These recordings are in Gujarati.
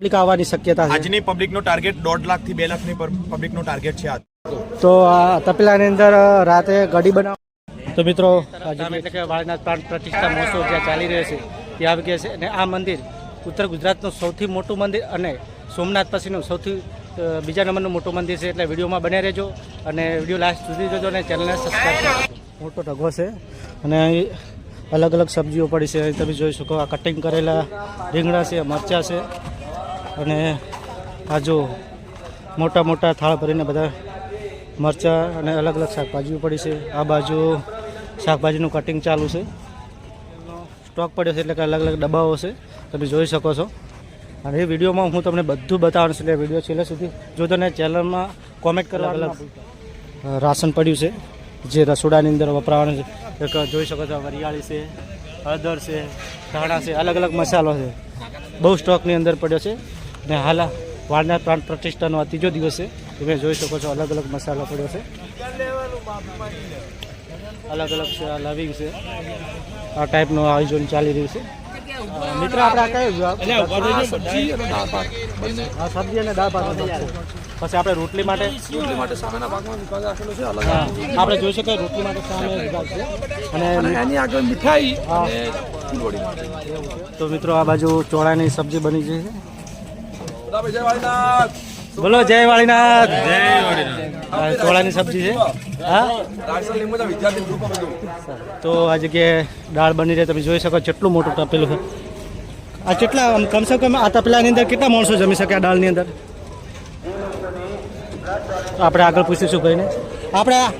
પબ્લિક આવવાની શક્યતા છે. આજની પબ્લિકનો ટાર્ગેટ દોઢ લાખથી બે લાખની પબ્લિકનો ટાર્ગેટ છે આજ. તો આ તપેલાની અંદર રાતે ગડી બનાવ તો મિત્રો આજે એટલે કે વાળનાથ પ્રાણ પ્રતિષ્ઠા મહોત્સવ જ્યાં ચાલી રહ્યો છે ત્યાં આવી ગયા છે. અને આ મંદિર ઉત્તર ગુજરાતનું સૌથી મોટું મંદિર અને સોમનાથ પછીનું સૌથી બીજા નંબરનું મોટું મંદિર છે. એટલે વિડીયોમાં બને રહેજો અને વીડિયો લાસ્ટ સુધી જોજો અને ચેનલને સબસ્ક્રાઈબ કરજો. મોટો ઢગો છે અને અહીં અલગ અલગ સબ્જીઓ પડી છે. તમે જોઈ શકો આ કટિંગ કરેલા રીંગણા છે મરચાં છે. અને આ મોટા મોટા થાળ ભરીને બધા મરચાં અને અલગ અલગ શાકભાજીઓ પડી છે. આ બાજુ શાકભાજીનું કટિંગ ચાલુ છે. સ્ટોક પડ્યો છે એટલે કે અલગ અલગ ડબ્બાઓ છે. તમે જોઈ શકો છો. અને એ વિડીયોમાં હું તમને બધું બતાવવાનું છું. એટલે વીડિયો છેલ્લે સુધી જો તને ચેનલમાં કોમેન્ટ કરવા અલગ રાશન પડ્યું છે, જે રસોડાની અંદર વપરાવાનું છે. એક જોઈ શકો છો વરિયાળી છે, હળદર છે, ધાણા છે, અલગ અલગ મસાલો છે. બહુ સ્ટોકની અંદર પડ્યો છે. ને હાલ વાળના પ્રાણ પ્રતિષ્ઠાનો આ ત્રીજો દિવસ છે. તમે જોઈ શકો છો અલગ અલગ મસાલો પડ્યો છે. અલગ અલગ છે આ લવિંગ છે. આ ટાઈપનું આયોજન ચાલી રહ્યું છે. મિત્ર આપણે આ કયો વિભાગ? હા સબ્જી અને દાળ ભાત પછી આપણે રોટલી માટે આપણે જોઈ શકીએ રોટલી માટે સામે વિભાગ છે. અને એની આગળ મીઠાઈ અને તો મિત્રો આ બાજુ ચોળાની સબ્જી બની છે. બોલો જય વાળીનાથ. જય વાળીનાથ. ચોળાની સબ્જી છે. હા? તો આ જગ્યાએ દાળ બની રહે તમે જોઈ શકો કેટલું મોટું તપેલું છે. આ કેટલા કમસે કમ આ તપેલાની અંદર કેટલા માણસો જમી શકે આ દાળની અંદર? આપણે આગળ પૂછીશું કહીને આપણે આ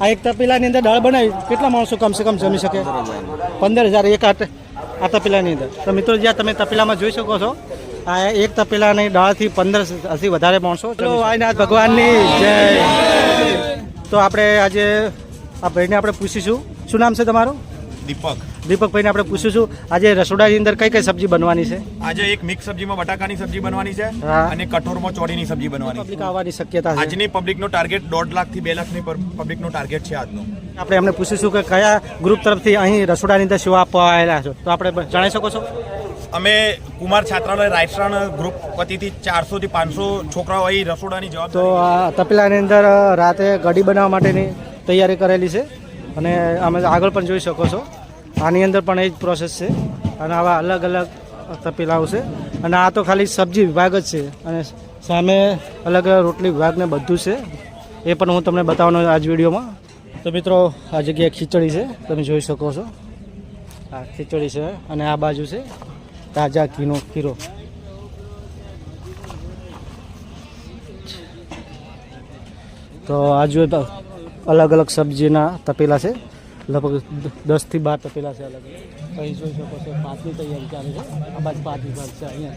આ એક તપેલાની અંદર દાળ બનાવી કેટલા માણસો કમસે કમ જમી શકે? પંદર હજાર એક આ આ તપેલાની અંદર. તો મિત્રો જ્યાં તમે તપેલામાં જોઈ શકો છો આ એક તપેલાની દાળથી પંદર હજી વધારે માણસો ચલો આયનાથ ભગવાનની જય. તો આપણે આજે આ ભાઈને આપણે પૂછીશું. શું નામ છે તમારું? દીપક. દીપકભાઈને આપણે પૂછીશું. આજે રસોડાની અંદર કઈ કઈ સબ્જી બનવાની છે? આજે એક મિક્સ સબ્જીમાં બટાકાની સબ્જી બનવાની છે. અને કઠોરમાં ચોળીની સબ્જી બનવાની. પબ્લિક આવવાની શક્યતા છે. આજની પબ્લિકનો ટાર્ગેટ દોઢ લાખથી બે લાખની પબ્લિકનો ટાર્ગેટ છે આજનો. આપણે એમને પૂછીશું કે કયા ગ્રુપ તરફથી અહીં રસોડાની અંદર સેવા આપવા આવેલા છો. તો આપણે જણાવી શકો છો? અમે કુમાર છાત્રાલય રાયસણ ગ્રુપ વતીથી ચારસો થી પાંચસો છોકરાઓ અહીં રસોડાની તો આ તપેલાની અંદર રાતે કઢી બનાવવા માટેની તૈયારી કરેલી છે અને અમે આગળ પણ જોઈ શકો છો. આની અંદર પણ એ જ પ્રોસેસ છે અને આવા અલગ અલગ તપેલાઓ છે. અને આ તો ખાલી સબ્જી વિભાગ જ છે અને સામે અલગ અલગ રોટલી વિભાગને બધું છે. એ પણ હું તમને બતાવવાનો આજ વિડીયોમાં. તો મિત્રો, આ જગ્યાએ ખીચડી છે, તમે જોઈ શકો છો. આ ખીચડી છે અને આ બાજુ છે. તાજા ઘીનો ખીરો. તો આ જો અલગ અલગ સબ્જીના તપેલા છે. લગભગ દસથી બાર તપેલા છે અલગ. અહીં જોઈ શકો છો પાકની તૈયારી ચાલે છે. આ બાજુ ભાત વિભાગ છે અહીંયા.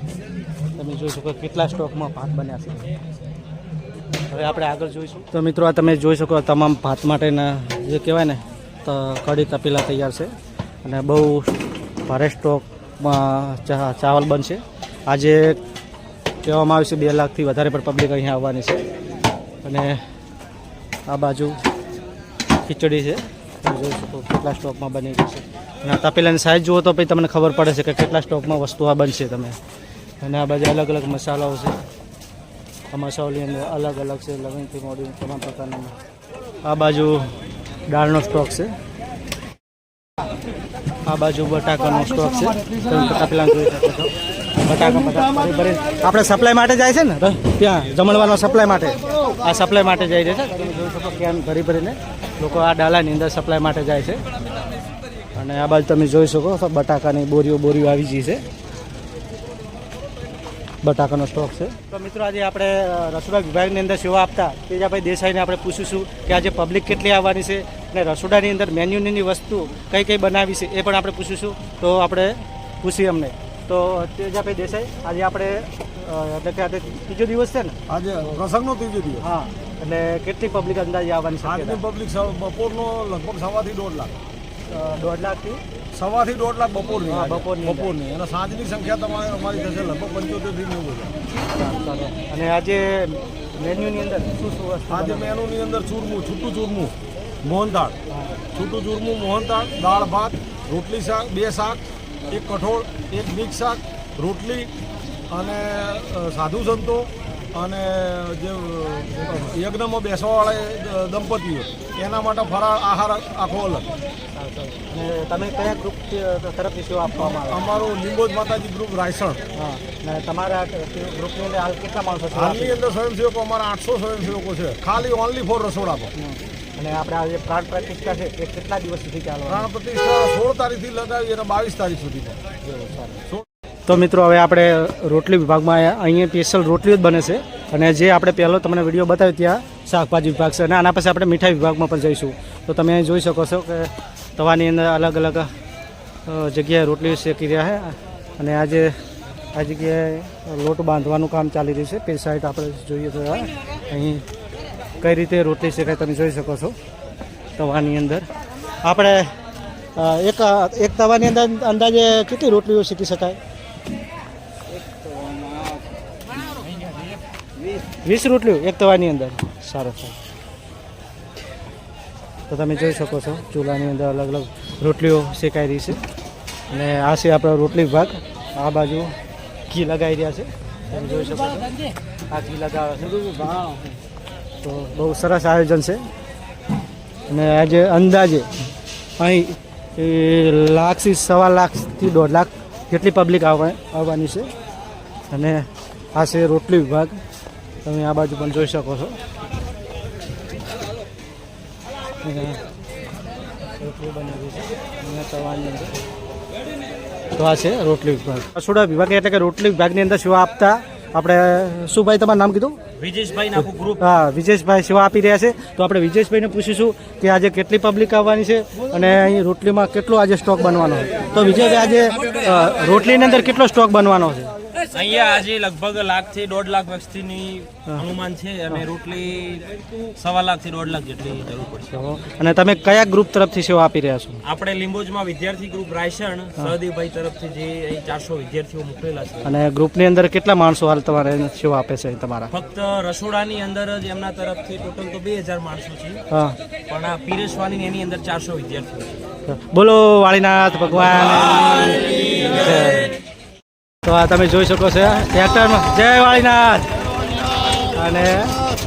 તમે જોઈ શકો કેટલા સ્ટોકમાં ભાત બન્યા છે. હવે આપણે આગળ જોઈશું. તો મિત્રો આ તમે જોઈ શકો તમામ ભાત માટેના જે કહેવાય ને, તો કઢી તપેલા તૈયાર છે. અને બહુ ભારે સ્ટોકમાં ચા ચાવલ બનશે. આજે કહેવામાં આવ્યું છે બે લાખથી વધારે પણ પબ્લિક અહીંયા આવવાની છે. અને આ બાજુ ખીચડી છે. જોઈ શકો કેટલા સ્ટોકમાં બની ગઈ છે. અને તપેલાની સાઇઝ જુઓ તો પછી તમને ખબર પડે છે કે કેટલા સ્ટોકમાં વસ્તુ આ બનશે તમે. અને આ બાજુ અલગ અલગ મસાલાઓ છે. આ મસાલાની અંદર અલગ અલગ છે. લવિંગથી મોડી તમામ પ્રકારના. આ બાજુ દાળનો સ્ટોક છે. આ બાજુ બટાકાનો સ્ટોક છે. તમે જોઈ બટાકા ભરી ભરી આપણે સપ્લાય માટે જાય છે ને? ત્યાં જમણવાનો સપ્લાય માટે. આ સપ્લાય માટે જઈ રહી છે. તમે જોઈ શકો કેમ ભરી ભરીને લોકો આ ડાલાની અંદર સપ્લાય માટે જાય છે. અને આ બાજુ તમે જોઈ શકો બટાકાની બોરીઓ બોરીઓ આવી ગઈ છે. બટાકાનો સ્ટોક છે. તો મિત્રો આજે આપણે રસોડા વિભાગની અંદર સેવા આપતા તેજાભાઈ દેસાઈને આપણે પૂછીશું કે આજે પબ્લિક કેટલી આવવાની છે અને રસોડાની અંદર મેન્યુની વસ્તુ કઈ કઈ બનાવી છે એ પણ આપણે પૂછીશું. તો આપણે પૂછીએ અમને. તો તેજાભાઈ દેસાઈ આજે આપણે એટલે કે આજે ત્રીજો દિવસ છે ને? આજે પ્રસંગનો ત્રીજો દિવસ. હા એટલે કેટલી પબ્લિક અંદાજે આવવાની આજની શક્યતા? પબ્લિક બપોરનો લગભગ સવાથી દોઢ લાખ. દોઢ લાખથી? સવારથી દોઢ લાખ બપોરની બપોરની બપોરની. અને સાંજની સંખ્યા તમારે અમારી થશે લગભગ પંચોતેરથી નેવું હજાર. અને આજે મેન્યુની અંદર શું શું વસ્તુ આજે? મેનુની અંદર ચૂરમું છૂટું ચૂરમું મોહનદાળ છૂટું ચૂરમું મોહનદાળ દાળ ભાત રોટલી શાક બે શાક એક કઠોળ એક મિક્સ શાક રોટલી અને સાધુ સંતો અને જે યજ્ઞમાં બેસવાવાળા દંપતીઓ એના માટે ફરાળ આહાર આખો અલગ. તમે કયા ગ્રુપ તરફથી સેવા આપવામાં આવે? અમારું લીંબોજ માતાજી ગ્રુપ રાયસણ. હા તમારા ગ્રુપની અંદર હાલ કેટલા માણસો હાલની અંદર સ્વયંસેવકો અમારા આઠસો સ્વયંસેવકો છે. ખાલી ઓનલી ફોર રસોડા પર અને આપણે આ જે પ્રાણ પ્રતિષ્ઠા છે એ કેટલા દિવસ સુધી ચાલવાનું? પ્રાણ પ્રતિષ્ઠા સોળ તારીખથી લગાવી અને બાવીસ તારીખ સુધી તો મિત્રો, હવે આપણે રોટલી વિભાગમાં. અહીંયા સ્પેશિયલ રોટલીઓ જ બને છે. અને જે આપણે પહેલો તમને વીડિયો બતાવ્યો ત્યાં શાકભાજી વિભાગ છે. અને આના પછી આપણે મીઠાઈ વિભાગમાં પણ જઈશું. તો તમે અહીં જોઈ શકો છો કે તવાની અંદર અલગ અલગ જગ્યાએ રોટલીઓ શેકી રહ્યા છે. અને આજે, આ જગ્યાએ લોટ બાંધવાનું કામ ચાલી રહ્યું છે. પેલી સાઈડ આપણે જોઈએ તો અહીં કઈ રીતે રોટલી શેકાય તમે જોઈ શકો છો તવાની અંદર. આપણે એક એક તવાની અંદર અંદાજે કેટલી રોટલીઓ શેકી શકાય? વીસ રોટલીઓ એક તવાની અંદર. સારું સારું. તો તમે જોઈ શકો છો, ચૂલાની અંદર અલગ અલગ રોટલીઓ શેકાઈ રહી છે. અને આ છે આપણો રોટલી વિભાગ આ બાજુ ઘી લગાવી રહ્યા છે. તમે જોઈ શકો છો. આ ઘી લગાવે છે. તો બહુ સરસ આયોજન છે. અને આજે અંદાજે અહીં લાખથી સવા લાખથી દોઢ લાખ જેટલી પબ્લિક આવવા આવવાની છે. અને આ છે રોટલી વિભાગ તમે આ બાજુ પણ જોઈ શકો છો. તો આ છે રોટલી વિભાગ. રસોડા વિભાગ એટલે કે રોટલી વિભાગની અંદર સેવા આપતા આપણે શું ભાઈ તમારું નામ કીધું? વિજેશભાઈ આખું ગ્રુપ હા વિજેશભાઈ સેવા આપી રહ્યા છે. તો આપણે વિજેશભાઈને પૂછીશું કે આજે કેટલી પબ્લિક આવવાની છે અને અહીં રોટલીમાં કેટલો આજે સ્ટોક બનવાનો છે. તો વિજયભાઈ આજે રોટલીની અંદર કેટલો સ્ટોક બનવાનો છે? અહીંયા આજે લગભગ લાખથી દોઢ લાખ વ્યક્તિની અનુમાન છે અને રોટલી સવા લાખથી દોઢ લાખ જેટલી જરૂર પડશે. અને તમે કયા ગ્રુપ તરફથી સેવા આપી રહ્યા છો? આપણે લીંબોજમાં વિદ્યાર્થી ગ્રુપ રાયસણ સહદીભાઈ તરફથી જે અહીં ચારસો વિદ્યાર્થીઓ મોકલેલા છે. અને ગ્રુપની અંદર કેટલા માણસો હાલ તમારે સેવા આપે છે તમારા? ફક્ત રસોડાની અંદર જ એમના તરફથી ટોટલ તો બે હજાર માણસો છે. પણ આ પીરેશવાની એની અંદર ચારસો વિદ્યાર્થીઓ છે. બોલો વાળીનાથ ભગવાન. તો આ તમે જોઈ શકો છો ટ્રેક્ટરમાં. જય વાળીનાથ! અને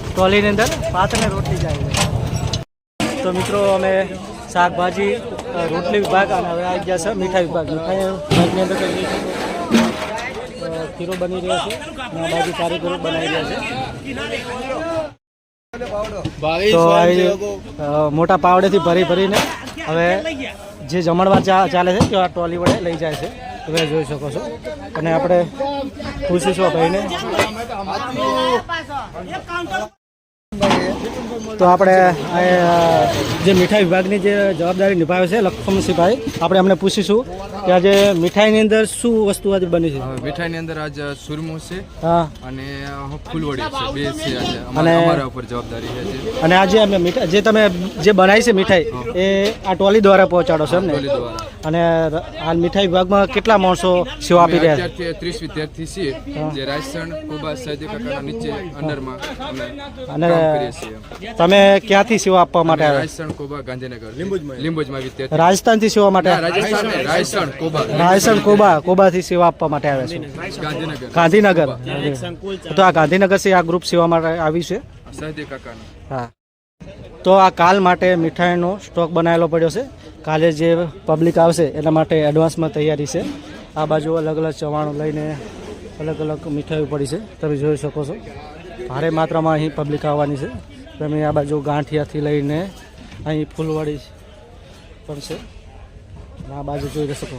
ટ્રોલીની અંદર ભાત અને રોટલી જાય છે. તો મિત્રો અમે શાકભાજી રોટલી વિભાગ અને હવે આવી ગયા છે મીઠાઈ વિભાગ. મીઠાઈ વિભાગની અંદર કઈ ખીરો બની રહ્યો છે. અને બાજુ કારીગરો બનાવી રહ્યા છે. તો મોટા પાવડેથી ભરી ભરીને હવે જે જમણવાર ચાલે છે તે આ ટ્રોલી વડે લઈ જાય છે. તમે જોઈ શકો છો. અને આપણે ખુશી છો ભાઈને. તો આપણે આ જે મીઠાઈ વિભાગની જે જવાબદારી નિભાવે છે લખમસિંહભાઈ આપણે એમને પૂછીશું કે આજે મીઠાઈની અંદર શું વસ્તુ આજે બની છે? મીઠાઈની અંદર આજ સુરમો છે અને ફૂલવડી છે બે છે આજે. અમારા ઉપર જવાબદારી છે અને આજે અમે મીઠાઈ જે તમે જે બનાવી છે મીઠાઈ એ આ ટોલી દ્વારા પહોંચાડો છો દ્વારા. અને આ મીઠાઈ વિભાગમાં કેટલા માણસો સેવા આપી રહ્યા? છે ત્રીસ વિદ્યાર્થી છીએ જે રાજસ્થાન કોબા કાકાના નીચે અંડરમાં અને તમે ક્યાંથી સેવા આપવા માટે આવ્યા? રાજસ્થાન કોબા ગાંધીનગર. લીંબુજમાં. રાજસ્થાનથી સેવા માટે રાજસ્થાન કોબા. રાજસ્થાન કોબા કોબાથી સેવા આપવા માટે આવ્યા છે? ગાંધીનગર. ગાંધીનગર. તો આ ગાંધીનગરથી આ ગ્રુપ સેવા માટે આવી છે? હા. તો આ કાલ માટે મીઠાઈનો સ્ટોક બનાવેલો પડ્યો છે. કાલે જે પબ્લિક આવશે એના માટે એડવાન્સમાં તૈયારી છે. આ બાજુ અલગ અલગ ચવાણું લઈને અલગ અલગ મીઠાઈઓ પડી છે. તમે જોઈ શકો છો. ભારે માત્રામાં અહીં પબ્લિક આવવાની છે. તમે આ બાજુ ગાંઠિયાથી લઈને અહીં ફૂલવાડી પણ છે. આ બાજુ જોઈ શકો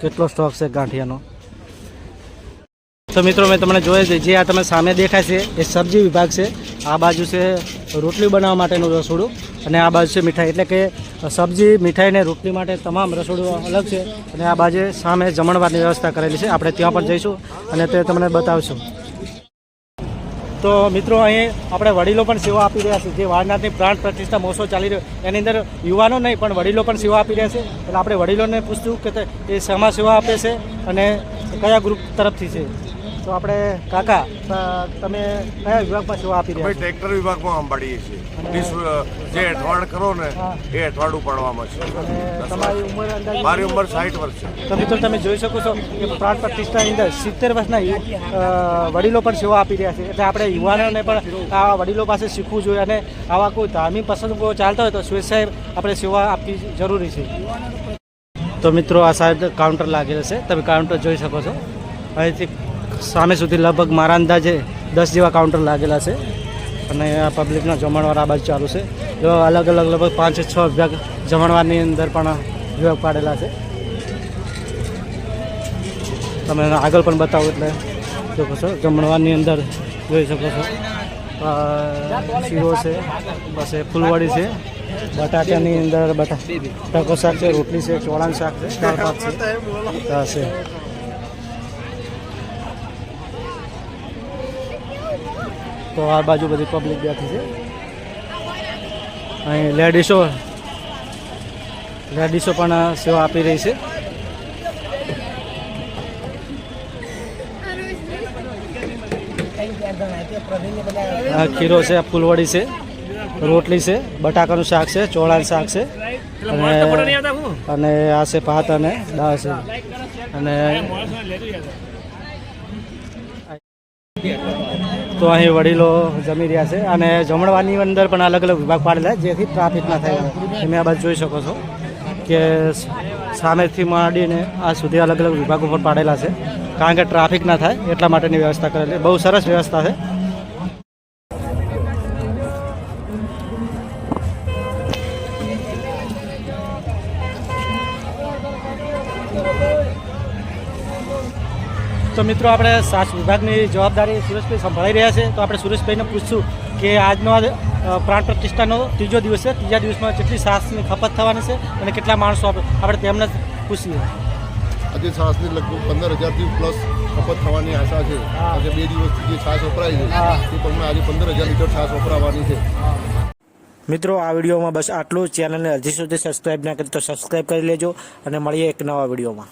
કેટલો સ્ટોક છે ગાંઠિયાનો? તો મિત્રો, મેં તમને જોયે છે, જે આ તમે સામે દેખાય છે, એ સબ્જી વિભાગ છે. આ બાજુ છે રોટલી બનાવવા માટેનું રસોડું અને આ બાજુ છે મીઠાઈ. એટલે કે સબ્જી, મીઠાઈ ને રોટલી માટે તમામ રસોડું અલગ છે અને આ બાજુ સામે જમણવારની વ્યવસ્થા કરેલી છે. આપણે ત્યાં પણ જઈશું અને તે તમને બતાવશું. તો મિત્રો, અહીં આપણે વડીલો પણ સેવા આપી રહ્યા છે. જે વારનાથની પ્રાણ પ્રતિષ્ઠા મહોત્સવ ચાલી રહ્યો, એની અંદર યુવાનો નહીં, પણ વડીલો પણ સેવા આપી રહ્યા છે. એટલે આપણે વડીલોને પૂછ્યું કે તે એ શેમાં સેવા આપે છે અને કયા ગ્રુપ તરફથી છે? તો આપણે કાકા તમે કયા વિભાગમાં સેવા આપી રહ્યા છો? ટ્રેક્ટર વિભાગમાં સંભાળીએ છીએ. જે અઠવાડ કરો ને એ અઠવાડું ઉપાડવામાં છે. તમારી ઉંમર અંદાજ મારી ઉંમર સાઠ વર્ષ છે. તો મિત્રો તમે જોઈ શકો છો કે પ્રાણ પ્રતિષ્ઠાની અંદર સિત્તેર વર્ષના વડીલો પણ સેવા આપી રહ્યા છે. એટલે આપણે યુવાનોને પણ આ વડીલો પાસે શીખવું જોઈએ અને આવા કોઈ ધાર્મિક પ્રસંગો ચાલતા હોય તો સ્વેચ્છાએ આપણે સેવા આપવી જરૂરી છે. તો મિત્રો આ સાહેબ કાઉન્ટર લાગેલું છે. તમે કાઉન્ટર જોઈ શકો છો. અહીંથી સામે સુધી લગભગ મારા અંદાજે દસ જેવા કાઉન્ટર લાગેલા છે. અને આ પબ્લિકના જમણવાર આ બાજુ ચાલુ છે. અલગ અલગ લગભગ પાંચ છ વિભાગ જમણવારની અંદર પણ વિભાગ પાડેલા છે. તમે આગળ પણ બતાવો એટલે શકો છો જમણવારની અંદર જોઈ શકો છો. શીરો છે, બસ ફૂલવાડી છે. બટાટાની અંદર બટા ટકો શાક છે, રોટલી છે, ચોળાનું શાક છે, દાળ ભાત છે આ છે તો આ બાજુ બધી પબ્લિક બેઠી છે. અહીં લેડીસો લેડીસો પણ સેવા આપી રહી છે. આ ખીરો છે ફૂલવડી છે રોટલી છે બટાકાનું શાક છે ચોળાનું શાક છે અને અને આ છે ભાત અને દાળ છે. અને તો અહીં વડીલો જમી રહ્યા છે અને જમણવાની અંદર પણ અલગ અલગ વિભાગ પાડેલા જેથી ટ્રાફિક ના થાય. તમે આ બાજુ જોઈ શકો છો કે સામેથી માંડીને આ સુધી અલગ અલગ વિભાગો પણ પાડેલા છે. કારણ કે ટ્રાફિક ના થાય એટલા માટેની વ્યવસ્થા કરેલી બહુ સરસ વ્યવસ્થા છે. તો મિત્રો આપણે સાસ વિભાગની જવાબદારી સુરેશભાઈ સંભાળી રહ્યા છે. તો આપણે સુરેશભાઈને પૂછશું કે આજનો પ્રાણ પ્રતિષ્ઠાનો ત્રીજો દિવસ છે. ત્રીજા દિવસમાં કેટલી સાસની ખપત થવાની છે અને કેટલા માણસો આપણે આપણે તેમને જ પૂછીએ. આજે સાસની લગભગ પંદર હજારથી પ્લસ ખપત થવાની આશા છે. આજે બે દિવસથી જે છાશ વપરાય છે હા. તે પ્રમાણે આજે પંદર હજાર લીટર છાશ વપરાવાની છે. મિત્રો આ વિડીયોમાં બસ આટલું ચેનલને હજી સુધી સબસ્ક્રાઈબ ના કરી તો સબસ્ક્રાઈબ કરી લેજો અને મળીએ એક નવા વિડીયોમાં.